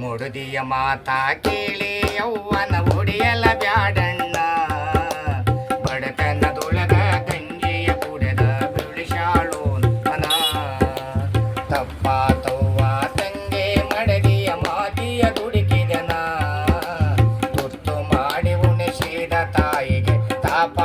ಮುಡುದಿಯ ಮಾತಾ ಕೇಳಿ ಯೌವನ ಒಡಿಯಲ ಬ್ಯಾಡಣ್ಣ ಬಡತನದೊಳಗ ಗಂಜಿಯ ಕುಡೆದ ಬಿಳಿಸಾಳು ತಪ್ಪ ತವ್ವ ತಂಗೆ ಮಡದಿಯ ಮಾತಿಯ ದುಡುಕಿದನ ತುತ್ತು ಮಾಡಿ ಉಣಿಸಿದ ತಾಯಿಗೆ ತಾಪ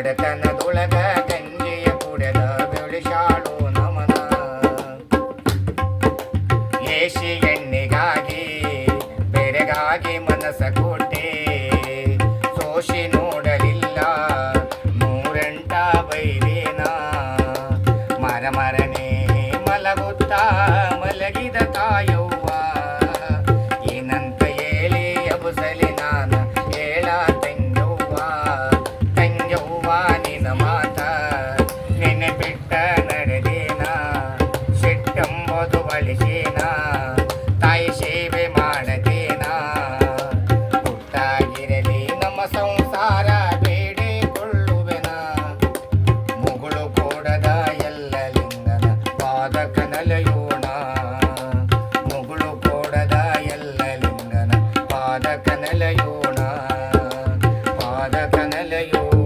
ಬಡತನದೊಳಗ ಗಂಗೆಯ ಕುಡೆದ ಬೆಳೆಸಾಳು ನಮನ. ಏಸಿ ಎಣ್ಣೆಗಾಗಿ, ಬೆರೆಗಾಗಿ ಮನಸ ಕೊಟ್ಟೆ. ಸೋಷಿ ನೋಡಲಿಲ್ಲ, ನೂರೆಂಟ ಬೈರೇನ ಮರ ಮರನೆ ಮಲಗುತ್ತ ಮಲಗಿದ ತಾಯವ್ವ. ಏನಂತ ಹೇಳಿ ಎಬಸಲಿ ನಡೆಸೇನ ತಾಯಿ ಸೇವೆ ಮಾಡದೇನ ಹುಟ್ಟಾಗಿರಲಿ ನಮ್ಮ ಸಂಸಾರ ಬೇಡಿಕೊಳ್ಳುವೆನ ಮುಗುಳು ಕೊಡದ ಎಲ್ಲ ಲಿಂಗನ ಪಾದ ಕನಲೆಯೋಣ ಮುಗುಳು ಕೊಡದ ಎಲ್ಲ ಲಿಂಗನ ಪಾದ ಕನಲೆಯೋಣ ಪಾದ ಕನಲೆಯೋಣ